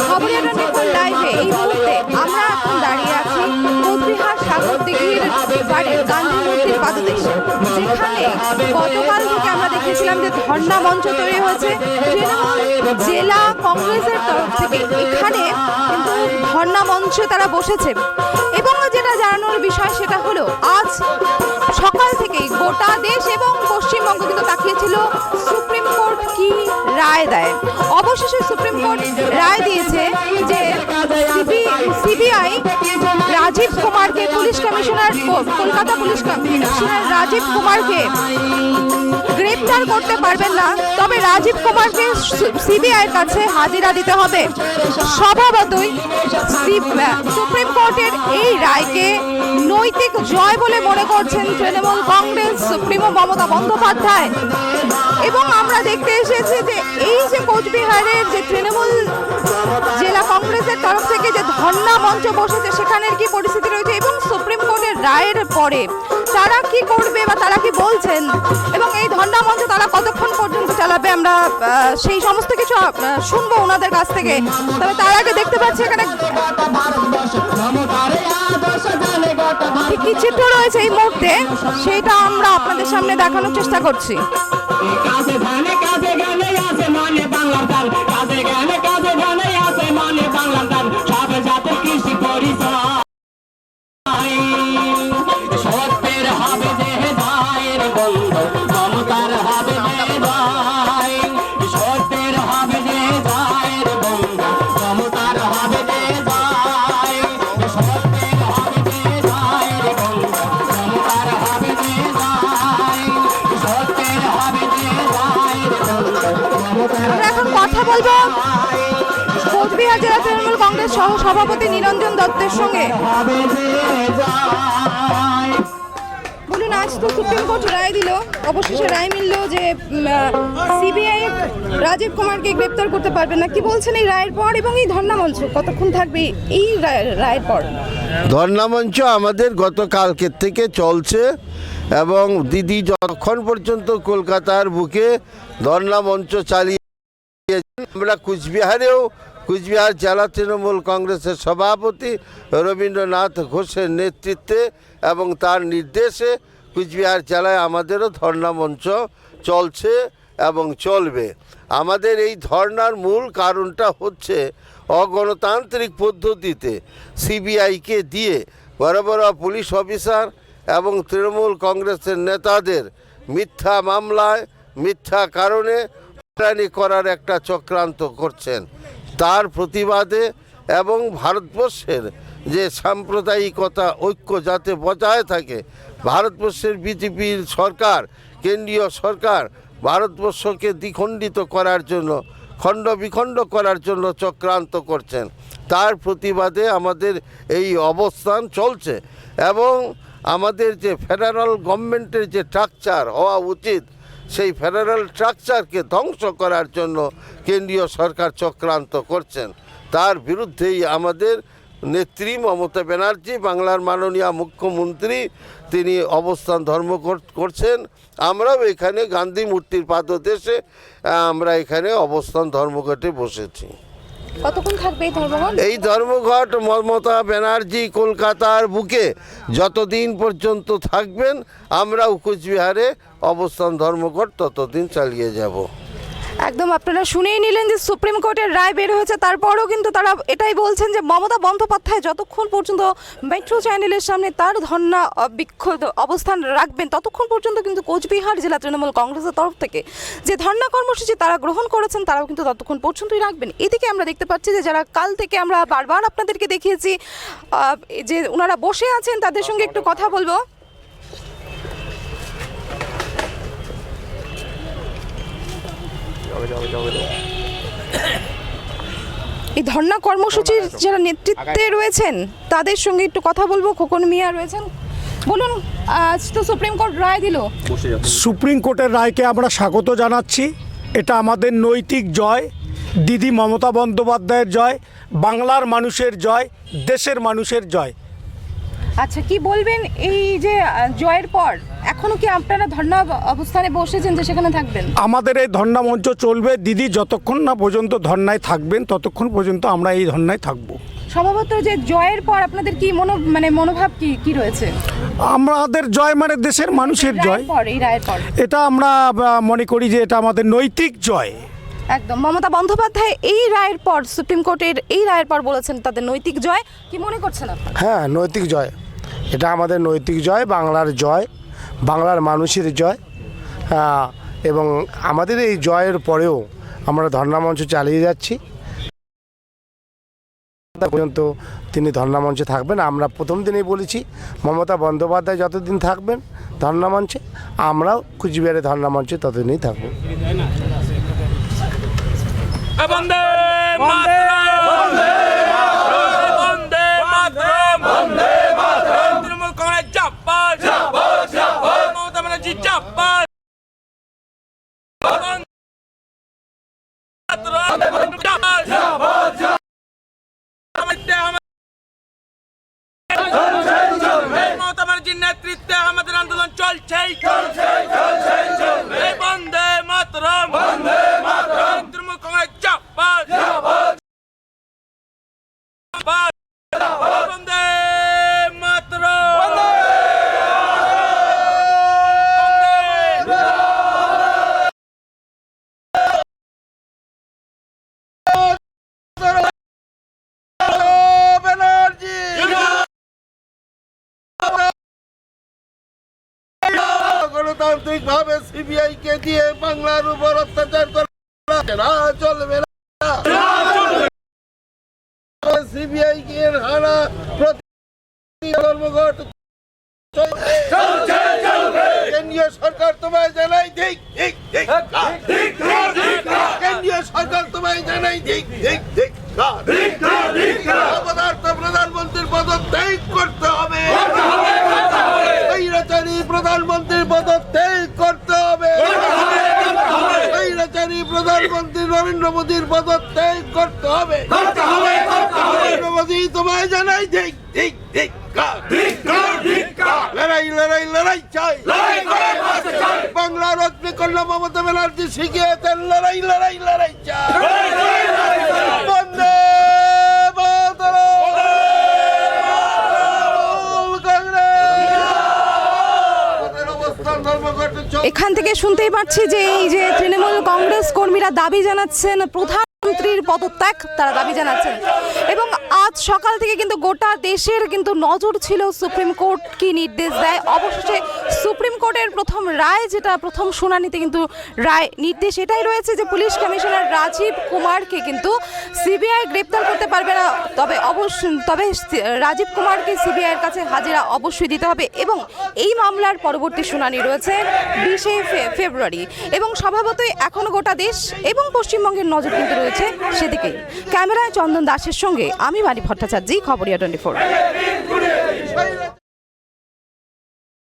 খবরের নেপাল লাইভে এই মুহূর্তে আমরা এখন দাঁড়িয়ে আছি কোচবিহার সাগর দিঘির বাড়ির গান্ধী পাদদেশে যেখানে গতকাল থেকে আমরা দেখেছিলাম যে ধর্ণা মঞ্চ তৈরি হয়েছে। জেলা কংগ্রেসের তরফ থেকে এখানে কিন্তু ধর্ণা মঞ্চে তারা বসেছে। এবং যেটা জানানোর বিষয় সেটা হলো আজ সকাল থেকেই গোটা দেশ এবং পশ্চিমবঙ্গ কিন্তু তাকিয়েছিল সুপ্রিম কোর্ট কি রায় দেয়? অবশেষে সুপ্রিম কোর্ট রায় দিয়েছে যে CBI Rajiv police commissioner Kolkata police commissioner Rajiv কুমারকে গ্রেপ্তার করতে পারবেন না, তবে রাজীব কুমারকে সিবিআইয়ের কাছে হাজিরা দিতে হবে। স্বভাবতই সুপ্রিম কোর্টের এই রায়কে নৈতিক জয় বলে মনে করছেন তৃণমূল কংগ্রেস, সুপ্রিমো মমতা বন্দ্যোপাধ্যায়। এবং আমরা দেখতে এসেছি যে এই যে কোচবিহারের যে তৃণমূল জেলা কংগ্রেসের তরফ থেকে যে ধর্ণা মঞ্চ বসেছে, সেখানের কি পরিস্থিতি রয়েছে? এবং রায়ের পরে। তারা কি করবে বা তারা কি বলছেন? এবং এই ধর্ণা মঞ্চ তারা কতক্ষণ পর্যন্ত চালাবে আমরা সেই সমস্ত কিছু শুনব ওনাদের কাছ থেকে। তবে তার আগে দেখতে পাচ্ছি এখানে কি চিত্র রয়েছে এই মুহূর্তে? সেটা আমরা আপনাদের সামনে দেখানোর চেষ্টা করছি। কাজে গানে, আছে মানে কাজে গানে সহ সভাপতি নিরঞ্জন দত্তের সঙ্গে। বলুন, আজ তো সুপ্রিম কোর্ট রায় দিল। অবশেষে রায় মিলল যে সিবিআই রাজীব কুমারকে গ্রেপ্তার করতে পারবে না। কি বলছেন এই রায়ের পর এবং এই ধর্ণা মঞ্চ কতক্ষণ থাকবে এই রায়ের পর? ধর্ণামঞ্চ আমাদের গতকালকের থেকে চলছে এবং দিদি যতক্ষণ পর্যন্ত কলকাতার বুকে ধর্ণামঞ্চ চালিয়ে আমরা কুচবিহারেও কুচবিহার জেলা তৃণমূল কংগ্রেসের সভাপতি রবীন্দ্রনাথ ঘোষের নেতৃত্বে এবং তার নির্দেশে কুচবিহার জেলায় আমাদেরও ধর্ণা মঞ্চ চলছে এবং চলবে। আমাদের এই ধর্নার মূল কারণটা হচ্ছে অগণতান্ত্রিক পদ্ধতিতে সিবিআইকে দিয়ে বড় বড় পুলিশ অফিসার এবং তৃণমূল কংগ্রেসের নেতাদের মিথ্যা মামলায়, মিথ্যা কারণে করার একটা চক্রান্ত করছেন। তার প্রতিবাদে এবং ভারতবর্ষের যে সাম্প্রদায়িকতা, ঐক্য যাতে বজায় থাকে, ভারতবর্ষের বিজেপির সরকার, কেন্দ্রীয় সরকার ভারতবর্ষকে দ্বিখণ্ডিত করার জন্য, খণ্ড বিখণ্ড করার জন্য চক্রান্ত করছেন। তার প্রতিবাদে আমাদের এই অবস্থান চলছে এবং আমাদের যে ফেডারাল গভর্নমেন্টের যে স্ট্রাকচার হওয়া উচিত সেই ফেডারেল স্ট্রাকচারকে ধ্বংস করার জন্য কেন্দ্রীয় সরকার চক্রান্ত করছেন। তার বিরুদ্ধেই আমাদের নেত্রী মমতা ব্যানার্জি, বাংলার মাননীয় মুখ্যমন্ত্রী, তিনি অবস্থান ধর্ম করছেন। আমরাও এখানে গান্ধী মূর্তির পাদদেশে আমরা এখানে অবস্থান ধর্মঘটে বসেছি। কতক্ষণ থাকবে এই ধর্মঘট? এই ধর্মঘট মমতা ব্যানার্জি কলকাতার বুকে যতদিন পর্যন্ত থাকবেন আমরাও কুচবিহারে অবস্থান ধর্মঘট ততদিন চালিয়ে যাব। একদম আপনারা শুনেই নিলেন যে সুপ্রিম কোর্টের রায় বের হয়েছে তারপরেও কিন্তু তারা এটাই বলছেন যে মমতা বন্দ্যোপাধ্যায় যতক্ষণ পর্যন্ত মেট্রো চ্যানেলের সামনে তার আহ, বিক্ষোভ অবস্থান রাখবেন ততক্ষণ পর্যন্ত কিন্তু কোচবিহার জেলা তৃণমূল কংগ্রেসের তরফ থেকে যে ধর্ণা কর্মসূচি তারা গ্রহণ করেছেন তারাও কিন্তু ততক্ষণ পর্যন্তই রাখবেন। এদিকে আমরা দেখতে পাচ্ছি যে যারা কাল থেকে আমরা বারবার আপনাদেরকে দেখিয়েছি যে ওনারা বসে আছেন তাদের সঙ্গে একটু কথা বলব। এই ধর্ণা কর্মসূচির যারা নেতৃত্বে রয়েছেন তাদের সঙ্গে একটু কথা বলব। খোকন মিয়া রয়েছেন। বলুন আজ তো সুপ্রিম কোর্ট রায় দিল। সুপ্রিম কোর্টের রায়কে আমরা স্বাগত জানাচ্ছি। এটা আমাদের নৈতিক জয় দিদি মমতা বন্দ্যোপাধ্যায়ের জয় বাংলার মানুষের জয় দেশের মানুষের জয়। আচ্ছা কি বলবেন এই যে জয়ের পর? এখনও কি আপনারা ধর্ণা অবস্থানে বসেছেন যে সেখানে থাকবেন? আমাদের এই ধর্ণা মঞ্চ চলবে। দিদি যতক্ষণ না পর্যন্ত ধর্নায় থাকবেন ততক্ষণ পর্যন্ত আমরা এই ধর্নায় থাকব। সম্ভবত যে জয়ের পর আপনাদের কি মনো মানে মনোভাব কি কি রয়েছে? আমাদের জয় মানে দেশের মানুষের জয়। পর এই রায়ের পর। এটা আমরা মনে করি যে এটা আমাদের নৈতিক জয়। একদম। মমতা বন্দ্যোপাধ্যায় এই রায়ের পর সুপ্রিম কোর্টের এই রায়ের পর বলেছেন তাদের নৈতিক জয়। কি মনে করছেন আপনারা? হ্যাঁ নৈতিক জয়। এটা আমাদের নৈতিক জয় বাংলার জয় বাংলার মানুষের জয় এবং আমাদের এই জয়ের পরেও আমরা ধর্ণামঞ্চ চালিয়ে যাচ্ছি। পর্যন্ত তিনি ধর্ণামঞ্চে থাকবেন। আমরা প্রথম দিনেই বলেছি মমতা বন্দ্যোপাধ্যায় যতদিন থাকবেন ধর্ণামঞ্চে আমরাও কুচবিহারে ধর্ণামঞ্চে ততদিনই থাকব বন্দে মাতরম বন্দে বন্দে মাতরম বন্দে মাতরম তৃণমূল কংগ্রেস জাপান জাপান জাপান মমতা ব্যানার্জি জাপান ব্যানার্জির নেতৃত্বে আমাদের আন্দোলন চলছে। বন্দে মাতরম। তৃণমূল কংগ্রেস গণতান্ত্রিক ভাবে সিবিআই কে দিয়ে বাংলার উপর অত্যাচার করা চলবে না সিবিআই প্রতি ধর্মঘট কেন্দ্রীয় সরকার তোমায় জানাই ঠিক কেন্দ্রীয় সরকার তোমায় জানাই ঠিক ঠিক ঠিক অপদার্থ প্রধানমন্ত্রীর পদত্যাগ করতে হবে স্বৈরাচারী প্রধানমন্ত্রীর পদত্যাগ করতে হবে স্বৈরাচারী মোদীর পদত্যাগ করতে হবে। নরেন্দ্র মোদী তোমায় জানাই ঠিক ঠিক ঠিক লড়াই লড়াই লড়াই চাই। মমতা ব্যানার্জি শিখিয়েছেন লড়াই লড়াই লড়াই চাই। বন্দে মাতরম কংগ্রেস অবস্থান ধর্মঘট চলছে এখান থেকে শুনতেই পাচ্ছি যে এই যে তৃণমূল কংগ্রেস কর্মীরা দাবি জানাচ্ছেন প্রধানমন্ত্রীর পদত্যাগ তারা দাবি জানাচ্ছেন। এবং আজ সকাল থেকে কিন্তু গোটা দেশের কিন্তু নজর ছিল সুপ্রিম কোর্ট কি নির্দেশ দেয়। অবশেষে সুপ্রিম কোর্টের প্রথম রায় যেটা, প্রথম শুনানিতে কিন্তু রায়, নির্দেশ এটাই রয়েছে যে পুলিশ কমিশনার রাজীব কুমারকে কিন্তু সিবিআই গ্রেপ্তার করতে পারবে না। তবে অবশ্যই তবে রাজীব কুমারকে সিবিআইয়ের কাছে হাজিরা অবশ্যই দিতে হবে এবং এই মামলার পরবর্তী শুনানি রয়েছে বিশে ফেব্রুয়ারি। এবং স্বভাবতই এখনও গোটা দেশ এবং পশ্চিমবঙ্গের নজর কিন্তু রয়েছে। সেদিকেই। ক্যামেরায় চন্দন দাসের সঙ্গে আমি মানি ভট্টাচার্যি খবরিয়া টোয়েন্টি ফোর।